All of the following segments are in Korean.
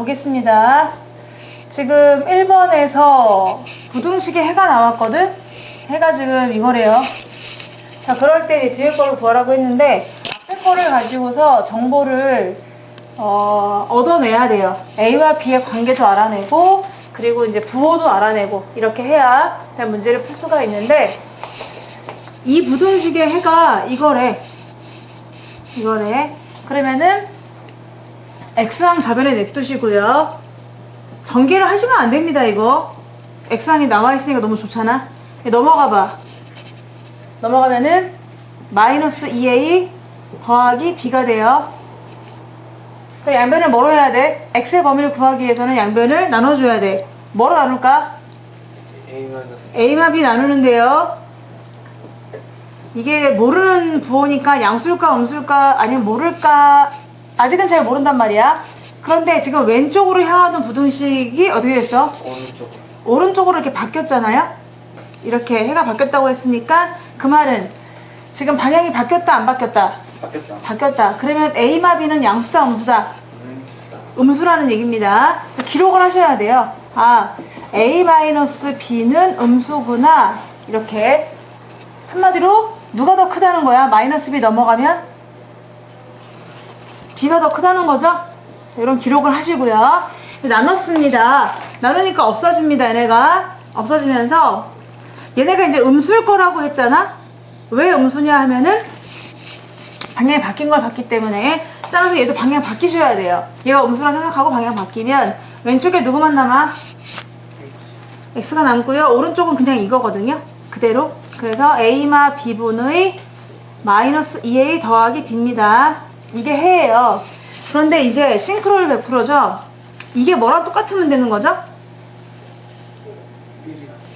보겠습니다. 지금 1번에서 부등식에 해가 나왔거든? 해가 지금 이거래요. 자, 그럴 때 뒤에 거를 구하라고 했는데, 앞에 거를 가지고서 정보를, 어, 얻어내야 돼요. A와 B의 관계도 알아내고, 그리고 이제 부호도 알아내고, 이렇게 해야 문제를 풀 수가 있는데, 이 부등식의 해가 이거래. 이거래. 그러면은, X항 좌변에 냅두시고요. 전개를 하시면 안 됩니다, 이거. X항이 나와 있으니까 너무 좋잖아. 넘어가 봐. 넘어가면은 마이너스 2a 더하기 b가 돼요. 그럼 양변을 뭐로 해야 돼? x의 범위를 구하기 위해서는 양변을 나눠줘야 돼. 뭐로 나눌까? A 마이너스 a와 b 나누는데요. 이게 모르는 부호니까 양수일까 음수일까 아니면 모를까 아직은 잘 모른단 말이야. 그런데 지금 왼쪽으로 향하던 부등식이 어떻게 됐어? 오른쪽 오른쪽으로 이렇게 바뀌었잖아요. 이렇게 해가 바뀌었다고 했으니까 그 말은 지금 방향이 바뀌었다 안 바뀌었다? 바뀌었다. 바뀌었다. 그러면 A마 B는 양수다 음수다? 음수다. 음수라는 얘기입니다. 기록을 하셔야 돼요. 아, A-B는 음수구나. 이렇게. 한마디로 누가 더 크다는 거야? 마이너스 B 넘어가면? B가 더 크다는 거죠? 자, 이런 기록을 하시고요. 나눴습니다. 나누니까 없어집니다, 얘네가. 없어지면서 얘네가 이제 음수일 거라고 했잖아? 왜 음수냐 하면은 방향이 바뀐 걸 봤기 때문에 따라서 얘도 방향 바뀌셔야 돼요. 얘가 음수라 생각하고 방향 바뀌면 왼쪽에 누구만 남아? x가 남고요. 오른쪽은 그냥 이거거든요. 그대로. 그래서 a마 b분의 마이너스 2a 더하기 b입니다. 이게 해예요. 그런데 이제 싱크로율 100%죠? 이게 뭐랑 똑같으면 되는 거죠?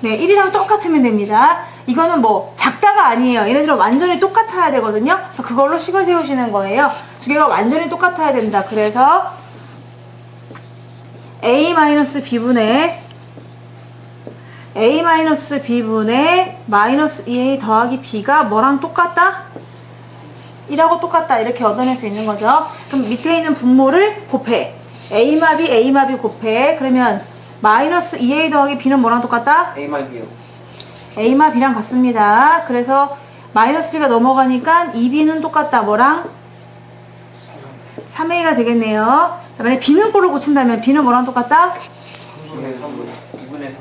네, 1이랑 똑같으면 됩니다. 이거는 뭐 작다가 아니에요. 얘네들은 완전히 똑같아야 되거든요. 그걸로 식을 세우시는 거예요. 두 개가 완전히 똑같아야 된다. 그래서 a-b분의 a-b분의 마이너스 2a 더하기 b가 뭐랑 똑같다? 1하고 똑같다. 이렇게 얻어낼 수 있는 거죠. 그럼 밑에 있는 분모를 곱해. a마비 a마비 곱해. 그러면 마이너스 2a 더하기 b는 뭐랑 똑같다? A 마이너스 a마 b랑 같습니다. 그래서 마이너스 b가 넘어가니까 2b는 똑같다. 뭐랑? 3a가 되겠네요. 자, 만약 b는 꼴을 고친다면 b는 뭐랑 똑같다? 3분의 3분 2분의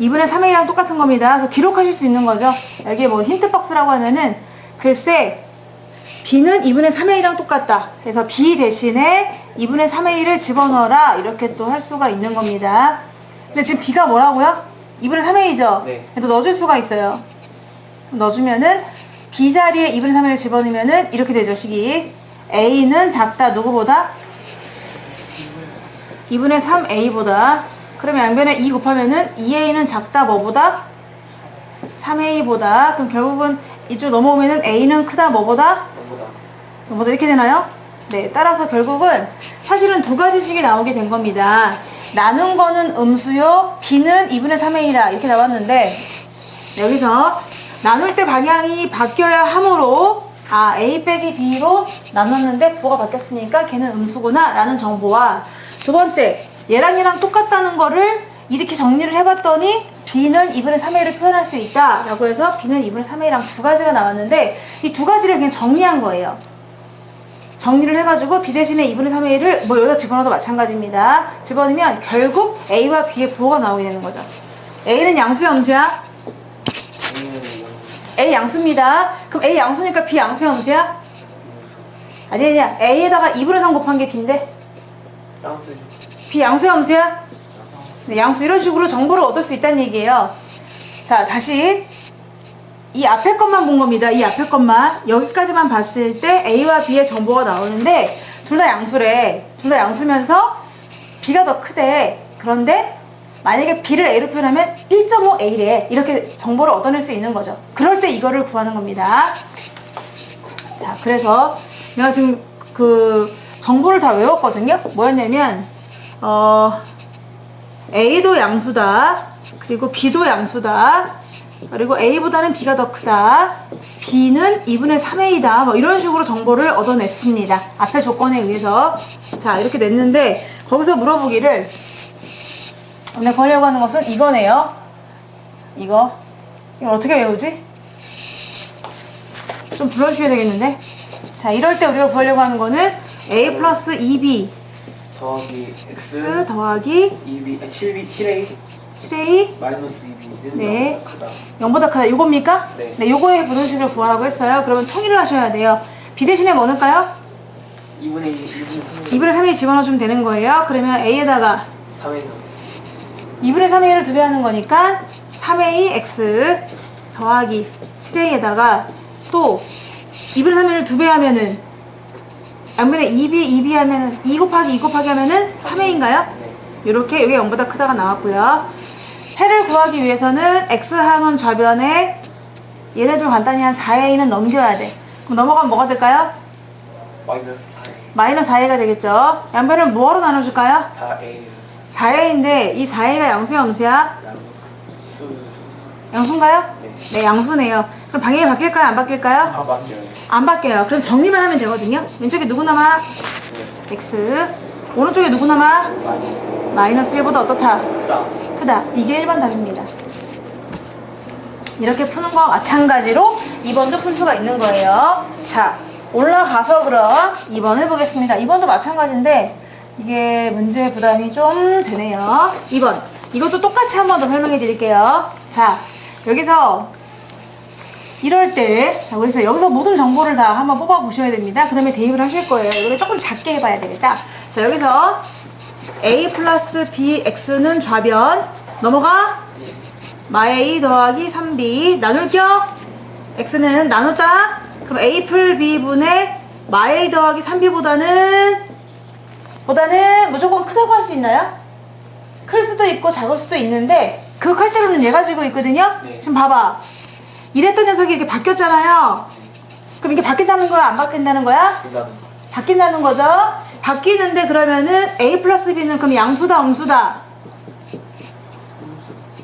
2분의 3a랑 똑같은 겁니다. 그래서 기록하실 수 있는 거죠. 여기에 뭐 힌트 박스라고 하면은 글쎄 b는 2분의 3a랑 똑같다. 그래서 b 대신에 2분의 3a를 집어넣어라. 이렇게 또 할 수가 있는 겁니다. 근데 지금 b가 뭐라고요? 2분의 3a죠? 네. 그래도 넣어줄 수가 있어요. 넣어주면은 b 자리에 2분의 3a를 집어넣으면은 이렇게 되죠, 식이. a는 작다. 누구보다? 2분의 3a보다. 그러면 양변에 2 곱하면은 2a는 작다. 뭐보다? 3a보다. 그럼 결국은 이쪽 넘어오면은 a는 크다. 뭐보다? 너보다 뭐보다 이렇게 되나요? 네, 따라서 결국은 사실은 두 가지씩이 나오게 된 겁니다. 나눈 거는 음수요, b는 2분의 3a라 이렇게 나왔는데 여기서 나눌 때 방향이 바뀌어야 하므로 아, a 빼기 b로 나눴는데 부호가 바뀌었으니까 걔는 음수구나 라는 정보와 두 번째, 얘랑 얘랑 똑같다는 거를 이렇게 정리를 해봤더니 b는 2분의 3a를 표현할 수 있다 라고 해서 b는 2분의 3a랑 두 가지가 나왔는데 이 두 가지를 그냥 정리한 거예요. 정리를 해가지고 b 대신에 2분의 3a를 뭐 여기다 집어넣어도 마찬가지입니다. 집어넣으면 결국 a와 b의 부호가 나오게 되는 거죠. a는 양수야 음수야? 양수 a 양수입니다. 그럼 a 양수니까 b 양수야 음수야? 아니 아니야. a에다가 2분의 3 곱한 게 b인데 양수죠 b 양수야 음수야? 네, 양수 이런 식으로 정보를 얻을 수 있다는 얘기예요. 자 다시 이 앞에 것만 본 겁니다. 이 앞에 것만 여기까지만 봤을 때 A와 B의 정보가 나오는데 둘 다 양수래. 둘 다 양수면서 B가 더 크대. 그런데 만약에 B를 A로 표현하면 1.5A래. 이렇게 정보를 얻어낼 수 있는 거죠. 그럴 때 이거를 구하는 겁니다. 자, 그래서 내가 지금 그 정보를 다 외웠거든요. 뭐였냐면 어 A도 양수다. 그리고 B도 양수다. 그리고 A보다는 B가 더 크다. B는 2분의 3A다. 뭐 이런 식으로 정보를 얻어냈습니다. 앞에 조건에 의해서. 자, 이렇게 냈는데 거기서 물어보기를 오늘 보려고 하는 것은 이거네요. 이거. 이걸 어떻게 외우지? 좀 불러주셔야 되겠는데? 자, 이럴 때 우리가 구하려고 하는 거는 a 플러스 2b 더하기 x x 더하기 2b 7b 7a 7a 마이너스 2b는 네. 크다. 0보다 크다. 요겁니까? 네. 요거의 부등식을 구하라고 했어요. 그러면 통일을 하셔야 돼요. b 대신에 뭐 넣을까요? 2분의 2, 2분의 3의 2분의 3을 집어넣어주면 되는 거예요. 그러면 a에다가 3의 2분의 3의 1을 두배 하는 거니까 3a x 더하기 7a에다가 또 2분의 3의 1을 두배 하면은 양변에 2b, 2b 하면은 2 곱하기 2 곱하기 하면은 3a인가요? 네. 이렇게 이게 0보다 크다가 나왔고요. 해를 구하기 위해서는 x항은 좌변에 얘네들 간단히 한 4a는 넘겨야 돼. 그럼 넘어가면 뭐가 될까요? 마이너스 4a 마이너스 4a가 되겠죠. 양변을 뭐로 나눠줄까요? 4a 4a인데 이 4a가 양수야 음수야? 양수 양수인가요? 네. 네, 양수네요. 그럼 방향이 바뀔까요? 안 바뀔까요? 아 맞죠. 안 바뀌어요. 그럼 정리만 하면 되거든요. 왼쪽에 누구 남아? 네. x. 오른쪽에 누구 남아? 마이너스 마이너스 1보다 어떻다? 크다. 크다. 이게 1번 답입니다. 이렇게 푸는 거와 마찬가지로 2번도 풀 수가 있는 거예요. 자, 올라가서 그럼 2번을 보겠습니다. 2번도 마찬가지인데 이게 문제 부담이 좀 되네요. 2번. 이것도 똑같이 한 번 더 설명해 드릴게요. 자, 여기서 이럴 때, 자, 그래서 여기서 모든 정보를 다 한번 뽑아 보셔야 됩니다. 그러면 대입을 하실 거예요. 이거를 조금 작게 해봐야 되겠다. 자, 여기서 a 플러스 bx는 좌변 넘어가 마A 더하기 3b 나눌 겨 x는 나눴다 그럼 a 풀 b분의 마A 더하기 3b보다는 보다는 무조건 크다고 할 수 있나요? 클 수도 있고 작을 수도 있는데 그 칼자루는 얘가 지고 있거든요 네. 지금 봐봐 이랬던 녀석이 이렇게 바뀌었잖아요 그럼 이게 바뀐다는 거야 안 바뀐다는 거야? 바뀐다는 거죠. 바뀌는데 그러면은 A 플러스 B는 그럼 양수다, 음수다?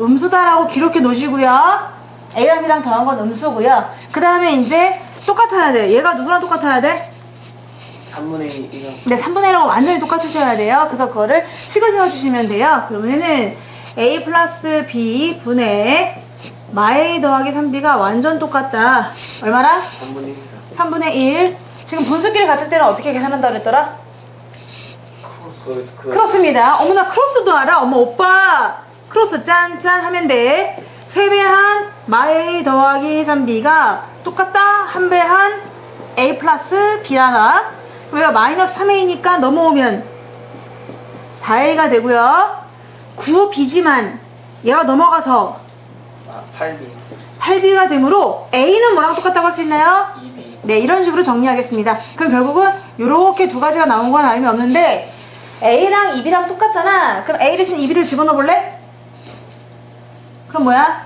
음수다라고 기록해 놓으시고요. A랑 B랑 더한 건 음수고요. 그 다음에 이제 똑같아야 돼. 얘가 누구랑 똑같아야 돼? 3분의 2 이거 네, 3분의 1하고 완전히 똑같으셔야 돼요. 그래서 그거를 식을 세워주시면 돼요. 그러면은 A 플러스 B 분의 마A 더하기 3B가 완전 똑같다. 얼마나? 3분의 1 3분의 1. 지금 분수끼리 같을 때는 어떻게 계산한다 그랬더라? 크로스 그 크로스입니다. 어머나 크로스도 알아? 어머 오빠 크로스 짠짠 하면 돼. 세배한 마A 더하기 3B가 똑같다. 한 배 한 A 플러스 B라나. 우리가 마이너스 3A니까 넘어오면 4A가 되고요. 9B지만 얘가 넘어가서 아, 8b 8B가 되므로 A는 뭐랑 똑같다고 할 수 있나요? 2b 네, 이런 식으로 정리하겠습니다. 그럼 결국은 이렇게 두 가지가 나온 건 의미 없는데 A랑 2B랑 똑같잖아. 그럼 A 대신 2B를 집어넣어 볼래? 그럼 뭐야?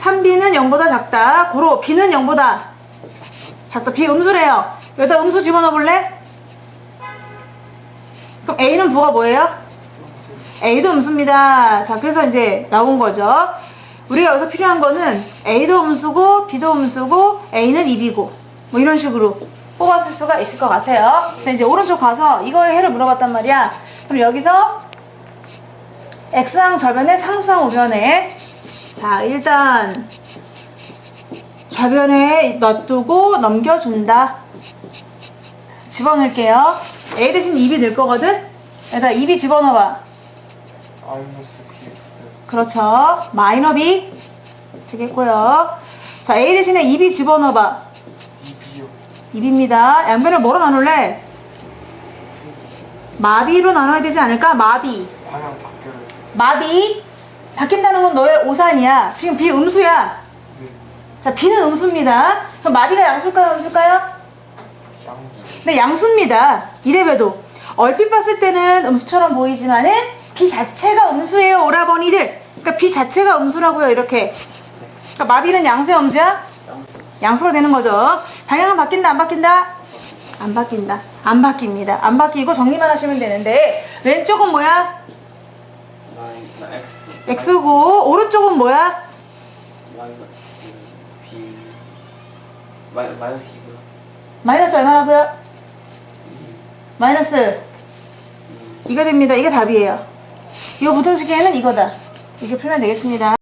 3b는 3B는 0보다 작다. 고로 B는 0보다 작다. B 음수래요. 여기다 음수 집어넣어 볼래? 그럼 A는 부가 뭐예요? A도 음수입니다. 자, 그래서 이제 나온 거죠. 우리가 여기서 필요한 거는 A도 음수고, B도 음수고, A는 2B고, 뭐 이런 식으로 뽑았을 수가 있을 것 같아요. 근데 이제 오른쪽 가서 이거의 해를 물어봤단 말이야. 그럼 여기서 X항 저변에 상수항 우변에 자, 일단 좌변에 놔두고 넘겨준다. 집어넣을게요. A 대신 2B 넣을 거거든? 여기다 2B 집어넣어봐. 그렇죠. 마이너 B 되겠고요. 자, A 대신에 2B 집어넣어봐. 2b요 2B입니다. 양변을 뭐로 나눌래? 마비로 나눠야 되지 않을까? 마비. 방향 바뀌어요 마비. 바뀐다는 건 너의 오산이야. 지금 B 음수야. 네. 자, B는 음수입니다. 그럼 마비가 양수일까요? 음수일까요? 양수 네, 양수입니다. 이래봬도. 얼핏 봤을 때는 음수처럼 보이지만은 B 자체가 음수예요, 오라버니들. 그러니까 B 자체가 음수라고요, 이렇게. 그러니까 마비는 양수야, 음수야? 양수 양수가 되는 거죠. 방향은 바뀐다, 안 바뀐다? 안 바뀐다. 안 바뀝니다. 안 바뀌고 정리만 하시면 되는데, 왼쪽은 뭐야? X고, 오른쪽은 뭐야? 마이너스 마이너스 2고 마이너스 얼마라고요? 마이너스 이 이거 됩니다. 이게 답이에요. 이 부등식의 해는 이거다. 이렇게 풀면 되겠습니다.